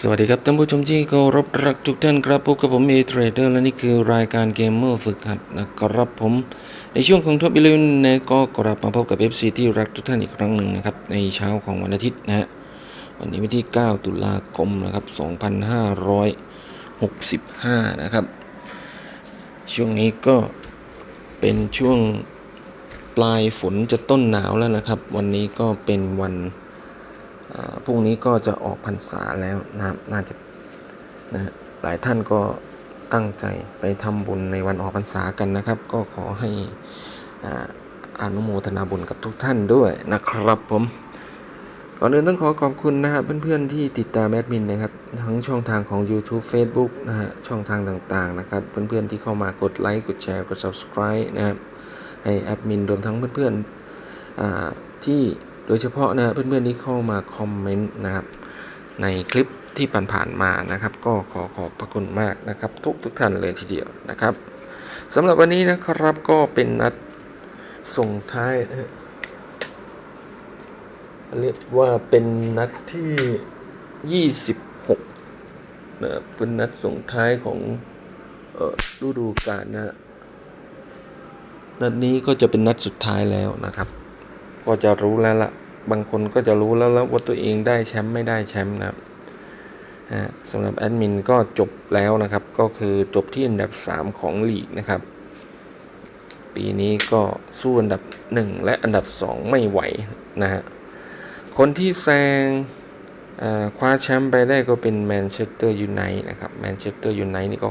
สวัสดีครับท่านผู้ชมที่เคารพรักทุกท่านครับพบกับผมเอเทรดเดอร์และนี่คือรายการเกมเมอร์ฝึกหัดนะครับผม ในช่วงของท็อปบิลินในก็กลับมาพบกับ FC ที่รักทุกท่านอีกครั้งหนึ่งนะครับในเช้าของวันอาทิตย์นะฮะวันนี้วันที่ 9 ตุลาคมนะครับ 2565 นะครับ ช่วงนี้ก็เป็นช่วงปลายฝนจะต้นหนาวแล้วนะครับ วันนี้ก็เป็นวัน พรุ่งนี้ก็จะออกพรรษาแล้วนะครับน่าจะนะฮะหลายท่านก็ตั้งใจไปทำบุญในวันออกพรรษากันนะครับ ก็ขอให้อาอนุโมทนาบุญกับทุกท่านด้วยนะครับผมก่อนอื่นต้องขอขอบคุณนะครับเพื่อนๆที่ติดตามแอดมินนะครับทั้งช่องทางของ YouTube Facebook นะฮะช่องทางต่างๆนะครับเพื่อนๆที่เข้ามากดไลค์กดแชร์กด Subscribe นะครับให้แอดมินรวมทั้งเพื่อนๆอ่าที่ โดยเฉพาะนะเพื่อนๆที่เข้ามาคอมเมนต์นะครับในคลิปที่ผ่านๆมานะครับ ก็ขอขอบพระคุณมากนะครับ ทุกทุกท่านเลยทีเดียวนะครับสำหรับวันนี้นะครับก็เป็นนัดส่งท้ายเรียกว่าเป็นนัดที่ 26นะเป็นนัดส่งท้ายของเอ่อฤดูกาลนะนัดนี้ก็จะเป็นนัดสุดท้ายแล้วนะครับ ก็จะรู้แล้วละบางคนก็จะรู้แล้วละว่าตัวเองได้แชมป์ไม่ได้แชมป์นะครับสำหรับแอดมินก็จบแล้วนะครับ ก็คือจบที่อันดับ 3 ของลีกนะครับ ปีนี้ก็สู้อันดับ 1 และอันดับ 2 ไม่ไหวนะฮะคนที่แซงคว้าแชมป์ไปได้ก็เป็นแมนเชสเตอร์ยูไนต์นะครับแมนเชสเตอร์ยูไนต์นี่ก็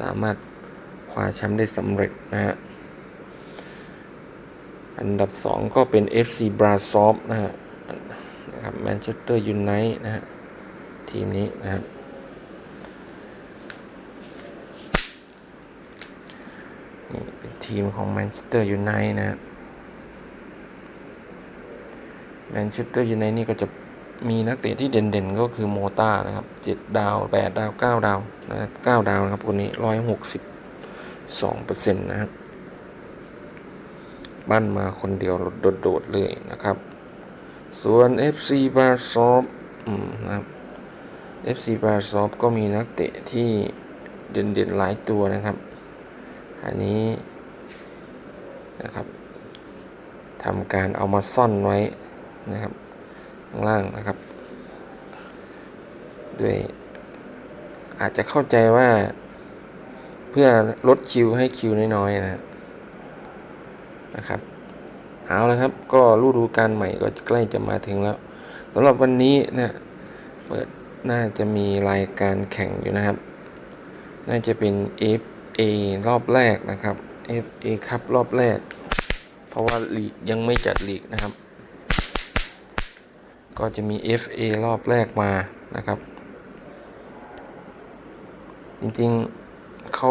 สามารถคว้าแชมป์ได้สำเร็จนะฮะ อันดับ 2 ก็เป็น FC b r a s o v นะฮะนะครับแมนเชสเตอร์ยูไนต์นะฮะทีมนี้นะครับนี่เป็นทีมของแมนเชสเตอร์ยูไนต์นะฮะแมนเชสเตอร์ยูไนต์นี่ก็จะมีนักเตะที่เด่นๆ ก็คือโมตานะครับ 7 ดาว 8 ดาว 9 ดาวนะครับ9ดาวนะครับคนนี้ 162เปอร์เซ็นต์นะครับ ปั้นมาคนเดียวโดดๆเลยนะครับ ส่วน FC b a r s o f อืมนะครับ FC b a r s o f ก็มีนักเตะที่เด่นๆหลายตัวนะครับ อันนี้นะครับทำการเอามาซ่อนไว้นะครับข้างล่างนะครับ ด้วย อาจจะเข้าใจว่าเพื่อลดคิวให้คิวน้อยๆนะครับ นะครับเอาละครับ ก็ฤดูกาลใหม่ก็ใกล้จะมาถึงแล้วสำหรับวันนี้นะเปิดน่าจะมีรายการแข่งอยู่นะครับ น่าจะเป็น FA รอบแรกนะครับ FA ครับรอบแรก เพราะว่าลีกยังไม่จัดลีกนะครับ ก็จะมี FA รอบแรกมานะครับ จริงๆเขา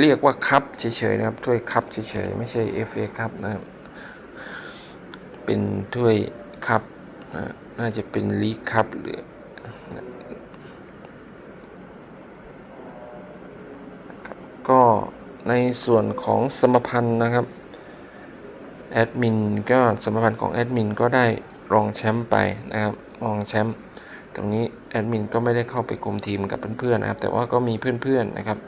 เรียกว่าคัพเฉยๆนะครับถ้วยคัพเฉยๆไม่ใช่ FA คัพนะครับ เป็นถ้วยคัพนะน่าจะเป็นลีกคัพหรือก็ในส่วนของสมพันธ์นะครับแอดมินก็สมพันธ์ของแอดมินก็ได้รองแชมป์ไปนะครับรองแชมป์ตรงนี้แอดมินก็ไม่ได้เข้าไปกลุ่มทีมกับเพื่อนๆนะครับ แต่ว่าก็มีเพื่อนๆนะครับ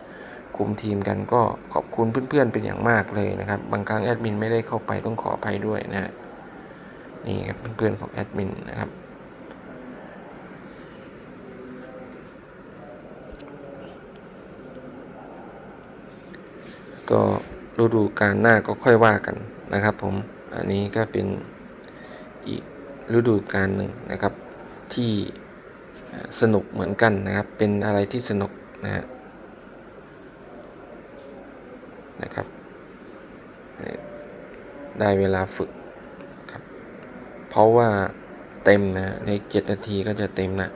คุมทีมกันก็ขอบคุณเพื่อนๆเป็นอย่างมากเลยนะครับ บางครั้งแอดมินไม่ได้เข้าไปต้องขออภัยด้วยนะนี่ครับเพื่อนๆของแอดมินนะครับก็ฤดูการหน้าก็ค่อยว่ากันนะครับ ผมอันนี้ก็เป็นอีกฤดูการหนึ่งนะครับ ที่สนุกเหมือนกันนะครับ เป็นอะไรที่สนุกนะฮะ นะครับ ได้เวลาฝึกครับ เพราะว่าเต็มนะในเจ็ดนาทีก็จะเต็มนะ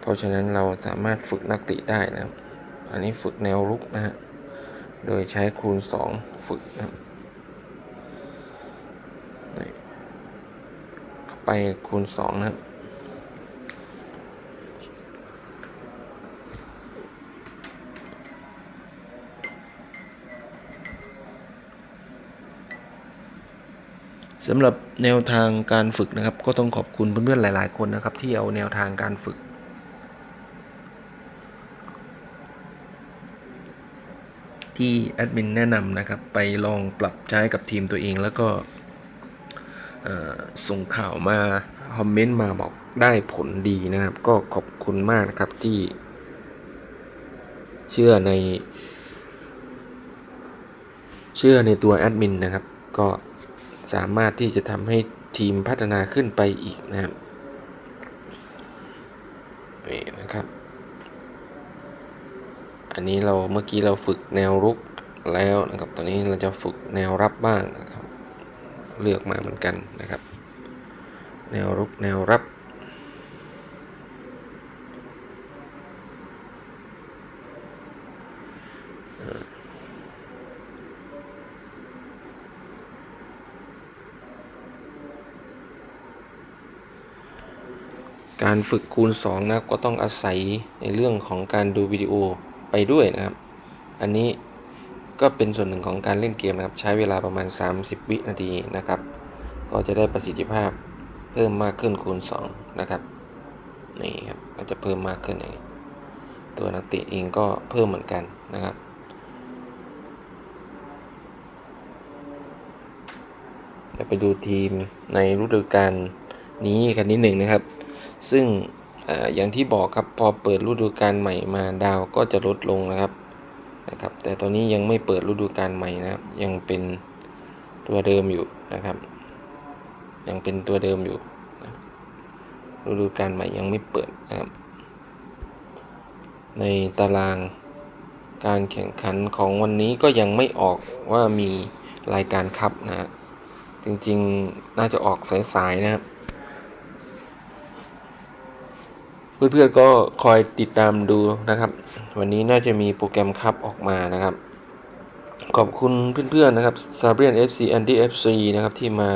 เพราะฉะนั้นเราสามารถฝึกนักติได้นะครับ อันนี้ฝึกแนวรุกนะฮะโดยใช้คูณ 2 ฝึกนะครับไปคูณ 2 นะครับ สำหรับแนวทางการฝึกนะครับ ก็ต้องขอบคุณเพื่อนๆหลาย ๆ คนนะครับ ที่เอาแนวทางการฝึก ที่แอดมินแนะนำนะครับ ไปลองปรับใช้กับทีมตัวเองแล้วก็ส่งข่าวมา คอมเมนต์มาบอกได้ผลดีนะครับ ก็ขอบคุณมากนะครับที่เชื่อใน เชื่อในตัวแอดมินนะครับ ก็ สามารถที่จะทำให้ทีมพัฒนาขึ้นไปอีกนะครับนี่นะครับ อันนี้เราเมื่อกี้เราฝึกแนวรุกแล้วนะครับ ตอนนี้เราจะฝึกแนวรับบ้างนะครับ เลือกมาเหมือนกันนะครับ แนวรุกแนวรับ การฝึกคูณ2นะครับก็ต้องอาศัยในเรื่องของการดูวิดีโอไปด้วยนะครับ อันนี้ก็เป็นส่วนหนึ่งของการเล่นเกมนะครับ ใช้เวลาประมาณ 30 วินาทีนะครับ ก็จะได้ประสิทธิภาพเพิ่มมากขึ้นคูณ 2 นะครับนี่ครับก็จะเพิ่มมากขึ้นอย่างนี้ตัวนักเตะเองก็เพิ่มเหมือนกันนะครับจะไปดูทีมในฤดูกาลนี้กันนิดหนึ่งนะครับ ซึ่งออย่างที่บอกครับพอเปิดฤดูกาลใหม่มาดาวก็จะลดลงนะครับนะครับ แต่ตอนนี้ยังไม่เปิดฤดูกาลใหม่นะครับ ยังเป็นตัวเดิมอยู่นะครับ ยังเป็นตัวเดิมอยู่นะฤดูกาลใหม่ยังไม่เปิดนะครับ ในตารางการแข่งขันของวันนี้ก็ยังไม่ออกว่ามีรายการคัพนะ จริงๆน่าจะออกสายๆนะครับ เพื่อนๆก็คอยติดตามดูนะครับ วันนี้น่าจะมีโปรแกรมคัพออกมานะครับ ขอบคุณเพื่อนๆนะครับซาเบียน FC แอนดี้ FC นะครับที่มา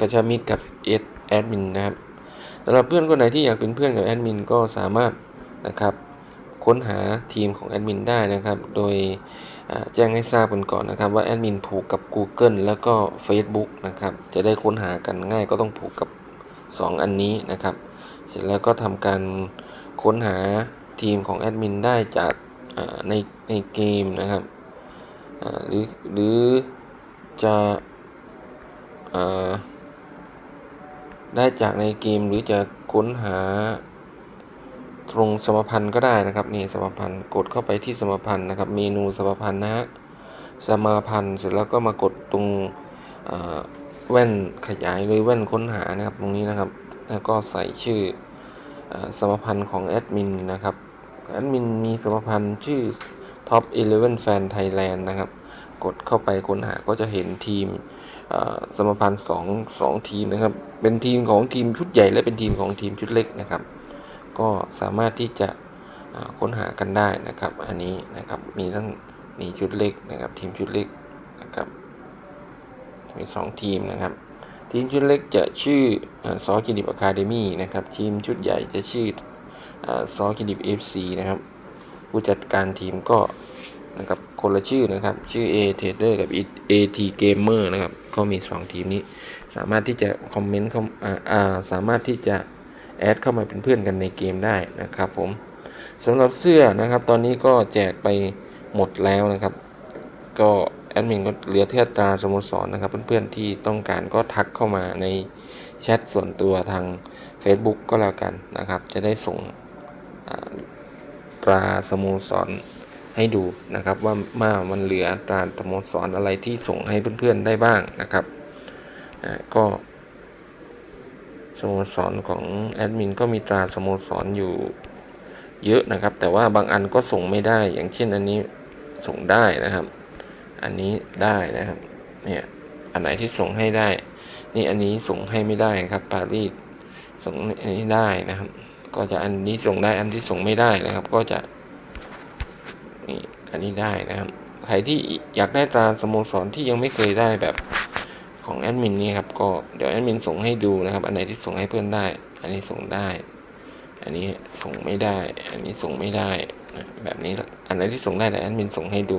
กระชับมิตรกับเอสแอดมินนะครับสำหรับเพื่อนคนไหนที่อยากเป็นเพื่อนกับแอดมินก็สามารถนะครับค้นหาทีมของแอดมินได้นะครับ โดยแจ้งให้ทราบกันก่อนนะครับ ว่าแอดมินผูกกับ Google แล้วก็ Facebook นะครับ จะได้ค้นหากันง่ายก็ต้องผูกกับ 2 อันนี้นะครับ เสร็จแล้วก็ทำการค้นหาทีมของแอดมินได้จากในในเกมนะครับหรือหรือจะอได้จากในเกมหรือจะค้นหาตรงสมพันธ์ก็ได้นะครับนี่สมพันธ์กดเข้าไปที่สมพันธ์นะครับเมนูสมพันธ์นะฮะสมาพันธ์เสร็จแล้วก็มากดตรงเอ่อแว่นขยายหรือแว่นค้นหานะครับตรงนี้นะครับ แล้วก็ใส่ชื่ออสมพันธ์ของแอดมินนะครับ แอดมินมีสมพันธ์ชื่อ Top 11 Fan Thailand นะครับ กดเข้าไปค้นหาก็จะเห็นทีมสมพันธ์สองสองทีมนะครับ เป็นทีมของทีมชุดใหญ่และเป็นทีมของทีมชุดเล็กนะครับ ก็สามารถที่จะค้นหากันได้นะครับ อันนี้นะครับมีทั้งมีชุดเล็กนะครับ ทีมชุดเล็กนะครับมีสองทีมนะครับ ทีมชุดเล็กจะชื่อซอคิดิบอะคาเดมี่นะครับ ทีมชุดใหญ่จะชื่อซอคิดิบเอฟซีนะครับผู้จัดการทีมก็นะครับคนละชื่อนะครับ ชื่อ A Trader กับ AT Gamer นะครับ ก็มี 2 ทีมนี้ สามารถที่จะคอมเมนต์เข้าอ่าสามารถที่จะแอดเข้ามาเป็นเพื่อนกันในเกมได้นะครับผมสำหรับเสื้อนะครับ ตอนนี้ก็แจกไปหมดแล้วนะครับ ก็ ดมินก็เหลือเทียตราสโมสรนะครับ เพื่อนๆที่ต้องการก็ทักเข้ามาในแชทส่วนตัวทาง Facebook ก็แล้วกันนะครับ จะได้ส่งตราสโมสรให้ดูนะครับ ว่ามามันเหลือตราสโมสรอะไรที่ส่งให้เพื่อนๆได้บ้างนะครับก็สโมสรของแอดมินก็มีตราสโมสรอยู่เยอะนะครับ แต่ว่าบางอันก็ส่งไม่ได้อย่างเช่นอันนี้ส่งได้นะครับ อันนี้ได้นะครับ เนี่ย อันไหนที่ส่งให้ได้ นี่อันนี้ส่งให้ไม่ได้ครับ ปารีสส่งอันนี้ได้นะครับ ก็จะอันนี้ส่งได้ อันที่ส่งไม่ได้นะครับ ก็จะ นี่อันนี้ได้นะครับ ใครที่อยากได้ตราสโมสรที่ยังไม่เคยได้แบบของแอดมินนี่ครับ ก็เดี๋ยวแอดมินส่งให้ดูนะครับ อันไหนที่ส่งให้เพื่อนได้ อันนี้ส่งได้ อันนี้ส่งไม่ได้ อันนี้ส่งไม่ได้ แบบนี้ละอันไหนที่ส่งได้แต่แอดมินส่งให้ดู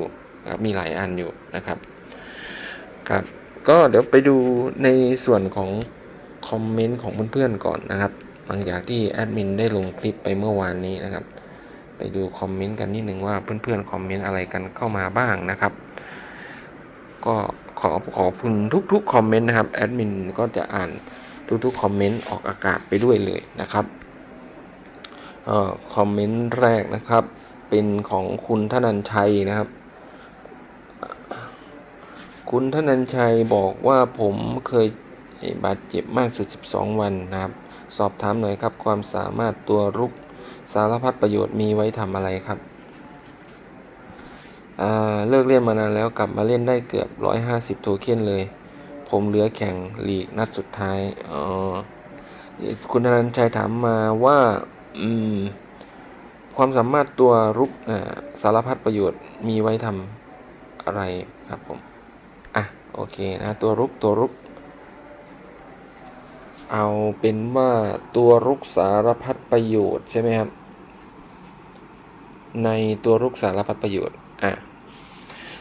ครับมีหลายอันอยู่นะครับครับ ก็เดี๋ยวไปดูในส่วนของคอมเมนต์ของเพื่อนๆก่อนนะครับ หลังจากที่แอดมินได้ลงคลิปไปเมื่อวานนี้นะครับ ไปดูคอมเมนต์กันนิดหนึ่งว่าเพื่อนๆคอมเมนต์อะไรกันเข้ามาบ้างนะครับ ก็ขอขอบคุณทุกๆคอมเมนต์นะครับแอดมินก็จะอ่านทุกๆคอมเมนต์ออกอากาศไปด้วยเลยนะครับออคอมเมนต์แรกนะครับ เป็นของคุณธนันชัยนะครับ คุณธนันชัยบอกว่าผมเคยบาดเจ็บมากสุด 12 วันนะครับ สอบถามหน่อยครับ ความสามารถตัวรุกสารพัดประโยชน์มีไว้ทำอะไรครับเลิกเล่นมานานแล้วกลับมาเล่นได้เกือบ 150 โทเค็นเลย ผมเหลือแข่งลีกนัดสุดท้ายอ๋อคุณธนันชัยถามมาว่า อืม ความสามารถตัวรุกสารพัดประโยชน์มีไว้ทำอะไรครับผม โอเคนะตัวรุกตัวรุก เอาเป็นว่าตัวรุกสารพัดประโยชน์ใช่ไหมครับ ในตัวรุกสารพัดประโยชน์อะ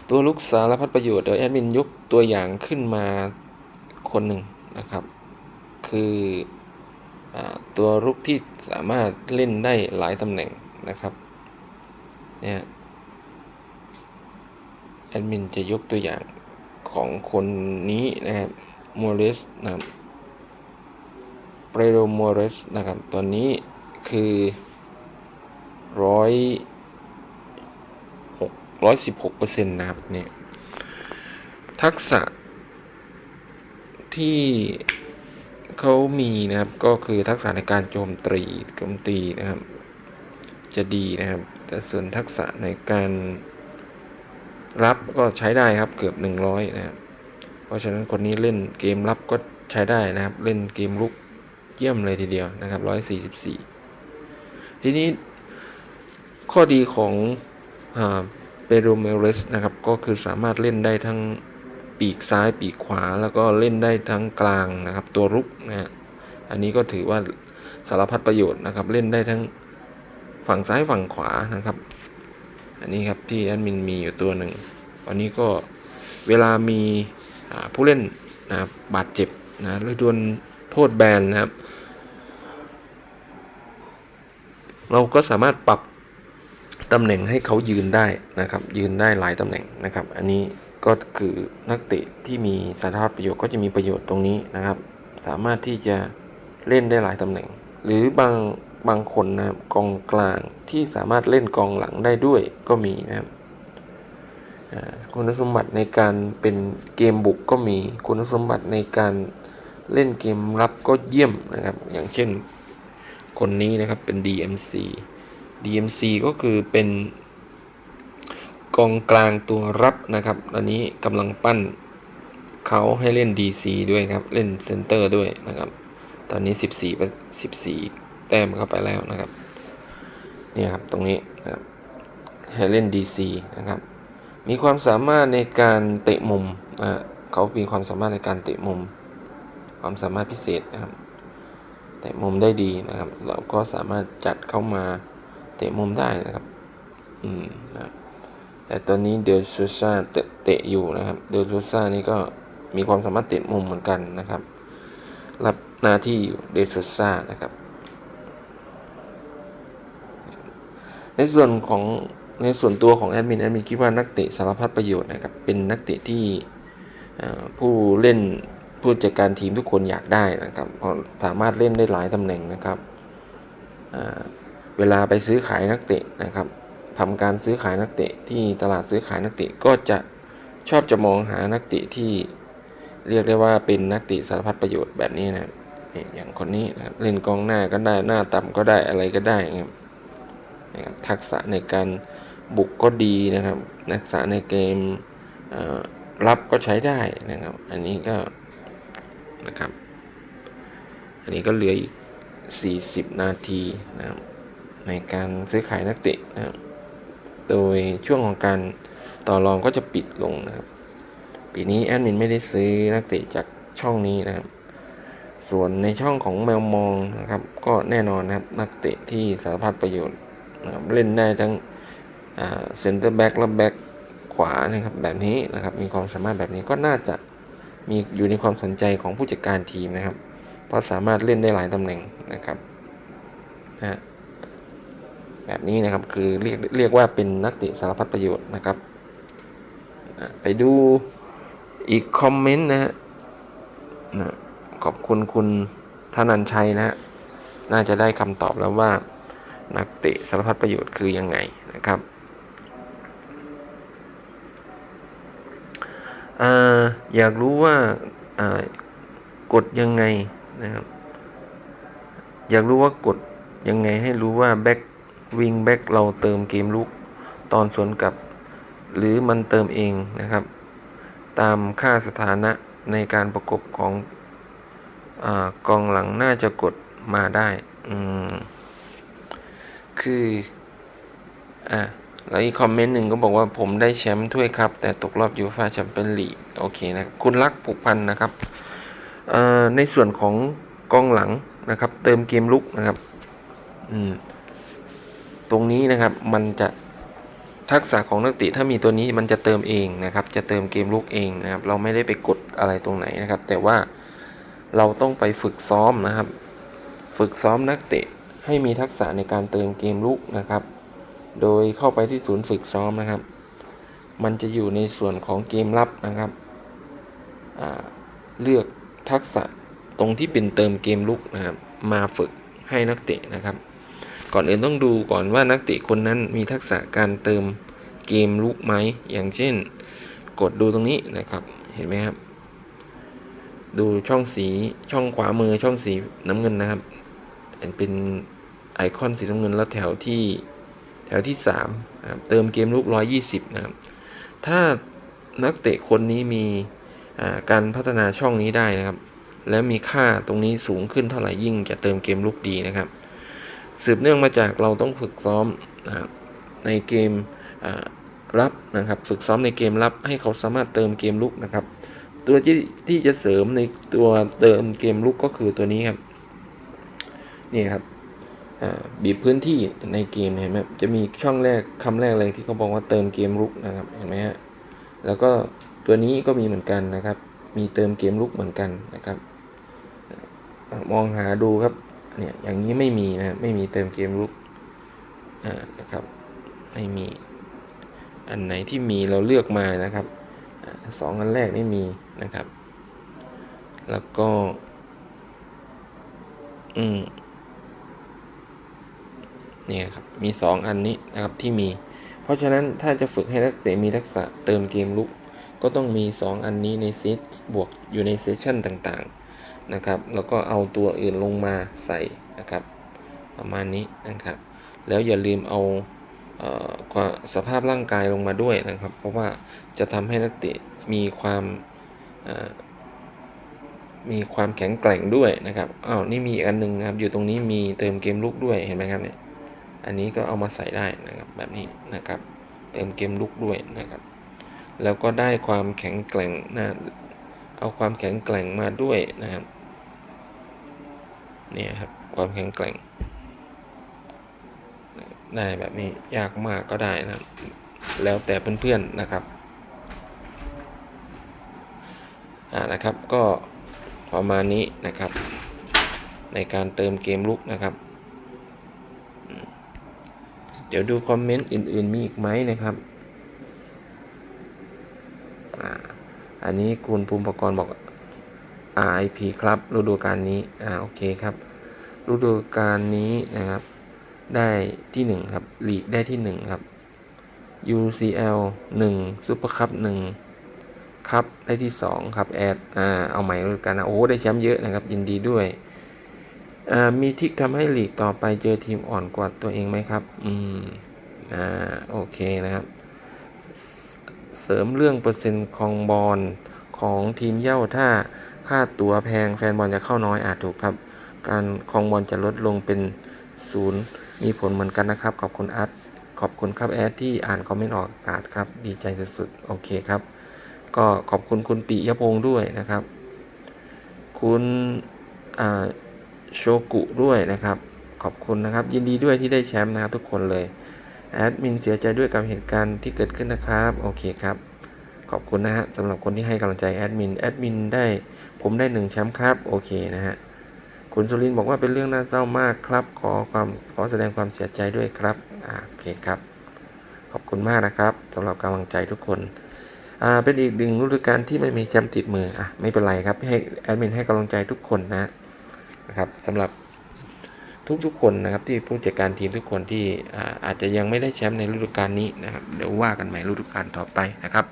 ตัวรุกสารพัดประโยชน์เดี๋ยวแอดมินยกตัวอย่างขึ้นมาคนหนึ่งนะครับ คืออตัวรุกที่สามารถเล่นได้หลายตำแหน่งนะครับเนี่ยแอดมินจะยกตัวอย่าง ของคนนี้นะครับโมเรสนะครับเปโรโมเรสนะครับ ตอนนี้คือร้อยหกร้อยสิบหกเปอร์เซ็นต์นะครับเนี่ยทักษะที่เขามีนะครับก็คือทักษะในการโจมตีโจมตีนะครับ จะดีนะครับ แต่ส่วนทักษะในการ รับก็ใช้ได้ครับเกือบ 100 นะครับ เพราะฉะนั้นคนนี้เล่นเกมรับก็ใช้ได้นะครับ เล่นเกมลุกเยี่ยมเลยทีเดียวนะครับ 144 ทีนี้ข้อดีของเปโรเมเรสนะครับ ก็คือสามารถเล่นได้ทั้งปีกซ้ายปีกขวาแล้วก็เล่นได้ทั้งกลางนะครับ ตัวรุกนะฮะอันนี้ก็ถือว่าสารพัดประโยชน์นะครับ เล่นได้ทั้งฝั่งซ้ายฝั่งขวานะครับ อันนี้ครับที่แอดมินมีอยู่ตัวหนึ่งวันนี้ก็เวลามีผู้เล่นนะครับบาดเจ็บนะหรือโดนโทษแบนนะครับ เราก็สามารถปรับตำแหน่งให้เขายืนได้นะครับ ยืนได้หลายตำแหน่งนะครับ อันนี้ก็คือนักเตะที่มีสารพัดประโยชน์ก็จะมีประโยชน์ตรงนี้นะครับ สามารถที่จะเล่นได้หลายตำแหน่ง หรือบาง บางคนนะครับกองกลางที่สามารถเล่นกองหลังได้ด้วยก็มีนะครับคุณสมบัติในการเป็นเกมบุกก็มีคุณสมบัติในการเล่นเกมรับก็เยี่ยมนะครับ อย่างเช่นคนนี้นะครับเป็น DMC DMC ก็คือเป็นกองกลางตัวรับนะครับตอนนี้กำลังปั้นเขาให้เล่น DC ด้วยครับ เล่นเซนเตอร์ด้วยนะครับ ตอนนี้ 14 14 แต้มเข้าไปแล้วนะครับเนี่ยครับตรงนี้นะครับให้เล่น DC นะครับ มีความสามารถในการเตะมุมอ่าเขามีความสามารถในการเตะมุม ความสามารถพิเศษนะครับเตะมุมได้ดีนะครับ เราก็สามารถจัดเข้ามาเตะมุมได้นะครับ อืมนะแต่ตอนนี้เดลซูซาเตะเตะอยู่นะครับ เดลซูซานี่ก็มีความสามารถเตะมุมเหมือนกันนะครับ รับหน้าที่อยู่เดลซูซานะครับ ในส่วนของในส่วนตัวของแอดมินแอดมินคิดว่านักเตะสารพัดประโยชน์นะครับเป็นนักเตะที่ผู้เล่นผู้จัดการทีมทุกคนอยากได้นะครับเพราะสามารถเล่นได้หลายตำแหน่งนะครับเวลาไปซื้อขายนักเตะนะครับทำการซื้อขายนักเตะที่ตลาดซื้อขายนักเตะก็จะชอบจะมองหานักเตะที่เรียกได้ว่าเป็นนักเตะสารพัดประโยชน์แบบนี้นะครับอย่างคนนี้นะเล่นกองหน้าก็ได้หน้าต่ำก็ได้อะไรก็ได้ นะครับทักษะในการบุกก็ดีนะครับทักษะในเกมรับก็ใช้ได้นะครับ อันนี้ก็นะครับ อันนี้ก็เหลืออีก 40 นาทีนะครับในการซื้อขายนักเตะนะครับ โดยช่วงของการต่อรองก็จะปิดลงนะครับ ปีนี้แอดมินไม่ได้ซื้อนักเตะจากช่องนี้นะครับ ส่วนในช่องของแมวมองนะครับ ก็แน่นอนนะครับนักเตะที่สารพัดประโยชน์ นะครับเล่นได้ทั้งเซนเตอร์แบ็กและแบ็กขวานะครับแบบนี้นะครับมีความสามารถแบบนี้ก็น่าจะมีอยู่ในความสนใจของผู้จัดการทีมนะครับ เพราะสามารถเล่นได้หลายตำแหน่งนะครับนะแบบนี้นะครับคือเรียกเรียกว่าเป็นนักเตะสารพัดประโยชน์นะครับ ไปดูอีกคอมเมนต์นะฮนะขอบคุณคุณธนันชัยนะฮะน่าจะได้คำตอบแล้วว่า นักเตะสารพัดประโยชน์คือยังไงนะครับออยากรู้ว่ากดยังไงนะครับ อยากรู้ว่ากดยังไงให้รู้ว่าแบ็กวิงแบ็กเราเติมเกมลุกตอนสวนกลับ หรือมันเติมเองนะครับ ตามค่าสถานะในการประกบของอกองหลังน่าจะกดมาได้ อืม คืออ่าแล้วอีกคอมเมนต์หนึ่งก็บอกว่าผมได้แชมป์ถ้วยครับ แต่ตกรอบยูฟ่าแชมเปี้ยนลีกโอเคนะคุณรักผูกพันนะครับในส่วนของกองหลังนะครับ เติมเกมลุกนะครับอืมตรงนี้นะครับมันจะทักษะของนักเตะถ้ามีตัวนี้มันจะเติมเองนะครับ จะเติมเกมลุกเองนะครับ เราไม่ได้ไปกดอะไรตรงไหนนะครับ แต่ว่าเราต้องไปฝึกซ้อมนะครับ ฝึกซ้อมนักเตะ ให้มีทักษะในการเติมเกมลุกนะครับ โดยเข้าไปที่ศูนย์ฝึกซ้อมนะครับ มันจะอยู่ในส่วนของเกมลับนะครับ เลือกทักษะตรงที่เป็นเติมเกมลุกนะครับ มาฝึกให้นักเตะนะครับ ก่อนอื่นต้องดูก่อนว่านักเตะคนนั้นมีทักษะการเติมเกมลุกไหม อย่างเช่น กดดูตรงนี้นะครับ เห็นไหมครับ ดูช่องสีช่องขวามือช่องสีน้ำเงินนะครับเป็น ไอคอนสีน้ำเงินแล้วแถวที่แถวที่3นะครับเติมเกมลุก 120 นะครับ ถ้านักเตะคนนี้มีการพัฒนาช่องนี้ได้นะครับ และมีค่าตรงนี้สูงขึ้นเท่าไหร่ยิ่งจะเติมเกมลุกดีนะครับ สืบเนื่องมาจากเราต้องฝึกซ้อมนะครับในเกมรับนะครับ ฝึกซ้อมในเกมรับให้เขาสามารถเติมเกมลุกนะครับ ตัวที่ที่จะเสริมในตัวเติมเกมลุกก็คือตัวนี้ครับ นี่ครับ บีบพื้นที่ในเกมเห็นไหมจะมีช่องแรกคำแรกเลยที่เขาบอกว่าเติมเกมลุกนะครับเห็นไหมฮะแล้วก็ตัวนี้ก็มีเหมือนกันนะครับ มีเติมเกมลุกเหมือนกันนะครับ มองหาดูครับเนี่ยอย่างนี้ไม่มีนะไม่มีเติมเกมลุกนะครับไม่มีอันไหนที่มีเราเลือกมานะครับสองอันแรกนี่มีนะครับ แล้วก็ อืม นี่ครับมี 2 อันนี้นะครับที่มี เพราะฉะนั้นถ้าจะฝึกให้นักเตะมีทักษะเติมเกมลุก ก็ต้องมี 2 อันนี้ในเซตบวกอยู่ในเซสชันต่างๆนะครับแล้วก็เอาตัวอื่นลงมาใส่นะครับ ประมาณนี้นะครับ แล้วอย่าลืมเอาสภาพร่างกายลงมาด้วยนะครับ เพราะว่าจะทำให้นักเตะมีความมีความแข็งแกร่งด้วยนะครับ อ้าว นี่มีอีกอันหนึ่งนะครับ อยู่ตรงนี้มีเติมเกมลุกด้วย เห็นไหมครับเนี่ย อันนี้ก็เอามาใส่ได้นะครับแบบนี้นะครับเติมเกมลุกด้วยนะครับ แล้วก็ได้ความแข็งแกร่งนะเอาความแข็งแกร่งมาด้วยนะครับเนี่ยครับความแข็งแกร่ง ได้แบบนี้ยากมากก็ได้นะแล้วแต่เพื่อนๆนะครับอ่านะครับก็ประมาณนี้นะครับ ในการเติมเกมลุกนะครับ เดี๋ยวดูคอมเมนต์อื่น ๆ มีอีกไหมนะครับ อันนี้คุณภูมิประกรณ์บอก RIP ครับฤดูกาลนี้ อ่า โอเคครับฤดูกาลนี้นะครับ ได้ที่ 1 ครับลีกได้ที่ 1 ครับ UCL 1ซุปเปอร์คัพ1ครับได้ที่ 2 ครับแอดอ่าเอาใหม่ฤดูกาลนะโอ้ได้แชมป์เยอะนะครับ ยินดีด้วย มีทิกทำให้หลีกต่อไปเจอทีมอ่อนกว่าตัวเองไหมครับ อืม อ่า โอเคนะครับ เสริมเรื่องเปอร์เซ็นต์ของบอลของทีมเย่าถ้าค่าตั๋วแพงแฟนบอลจะเข้าน้อยอาจถูกครับ การคองบอลจะลดลงเป็นศูนย์มีผลเหมือนกันนะครับ ขอบคุณอาร์ตขอบคุณครับแอดที่อ่านคอมเมนต์ออกอากาศครับ ดีใจสุดๆ โอเคครับ ก็ขอบคุณคุณปิยพงศ์ด้วยนะครับ คุณอ่า โชกุด้วยนะครับ ขอบคุณนะครับ ยินดีด้วยที่ได้แชมป์นะครับทุกคนเลยแอดมินเสียใจด้วยกับเหตุการณ์ที่เกิดขึ้นนะครับโอเคครับ ขอบคุณนะฮะสำหรับคนที่ให้กำลังใจแอดมินแอดมินได้ผมได้หนึ่งแชมป์ครับโอเคนะฮะคุณสุรินบอกว่าเป็นเรื่องน่าเศร้ามากครับ ขอความขอแสดงความเสียใจด้วยครับโอเคครับ ขอบคุณมากนะครับสำหรับกำลังใจทุกคนอ่าเป็นอีกหนึ่งฤดูกาลที่ไม่มีแชมป์ติดมืออะไม่เป็นไรครับให้แอดมินให้กำลังใจทุกคนนะ นะครับสำหรับทุกๆคนนะครับที่ผู้จัดการทีมทุกคนที่อาอาจจะยังไม่ได้แชมป์ในฤดูกาลนี้นะครับเดี๋ยวว่ากันใหม่ฤดูกาลต่อไปนะครับ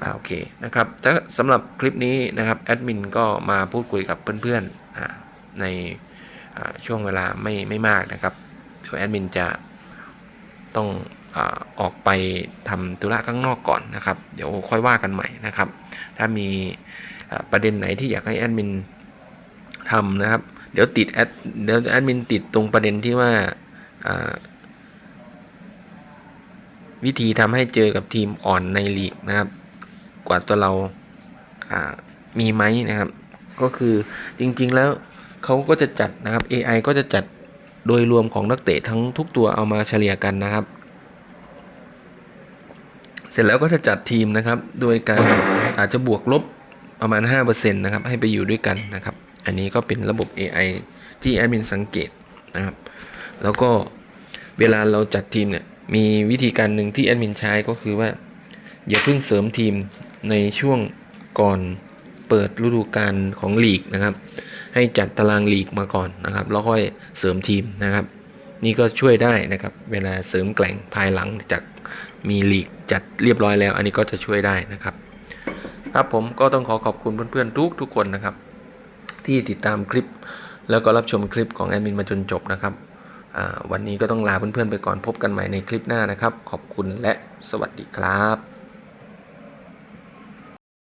อโอเคนะครับถ้าสำหรับคลิปนี้นะครับแอดมินก็มาพูดคุยกับเพื่อนๆอ่าในช่วงเวลาไม่ไม่มากนะครับเดี๋ยวแอดมินจะต้องอออกไปทำธุระข้างนอกก่อนนะครับ เดี๋ยวค่อยว่ากันใหม่นะครับ ถ้ามีประเด็นไหนที่อยากให้แอดมิน ทำนะครับ เดี๋ยวติดแอดเดี๋ยวแอดมินติดตรงประเด็นที่ว่าวิธีทำให้เจอกับทีมอ่อนในลีกนะครับ กว่าตัวเราอ่ามีไหมนะครับ ก็คือจริงๆแล้วเขาก็จะจัดนะครับ AI ก็จะจัดโดยรวมของนักเตะทั้งทุกตัวเอามาเฉลี่ยกันนะครับ เสร็จแล้วก็จะจัดทีมนะครับ โดยการอาจจะบวกลบประมาณ5%นะครับ ให้ไปอยู่ด้วยกันนะครับ อันนี้ก็เป็นระบบ AI ที่แอดมินสังเกตนะครับ แล้วก็เวลาเราจัดทีมเนี่ยมีวิธีการหนึ่งที่แอดมินใช้ก็คือว่า อย่าเพิ่งเสริมทีมในช่วงก่อนเปิดฤดูกาลของลีกนะครับ ให้จัดตารางลีกมาก่อนนะครับ แล้วค่อยเสริมทีมนะครับ นี่ก็ช่วยได้นะครับ เวลาเสริมแกล่งภายหลังจากมีลีกจัดเรียบร้อยแล้ว อันนี้ก็จะช่วยได้นะครับ ครับผมก็ต้องขอขอบคุณเพื่อนๆทุกทุกๆคนนะครับ ที่ติดตามคลิป แล้วก็รับชมคลิปของแอดมินมาจนจบนะครับวันนี้ก็ต้องลาเพื่อนๆไปก่อนพบกันใหม่ในคลิปหน้านะครับ ขอบคุณและสวัสดีครับ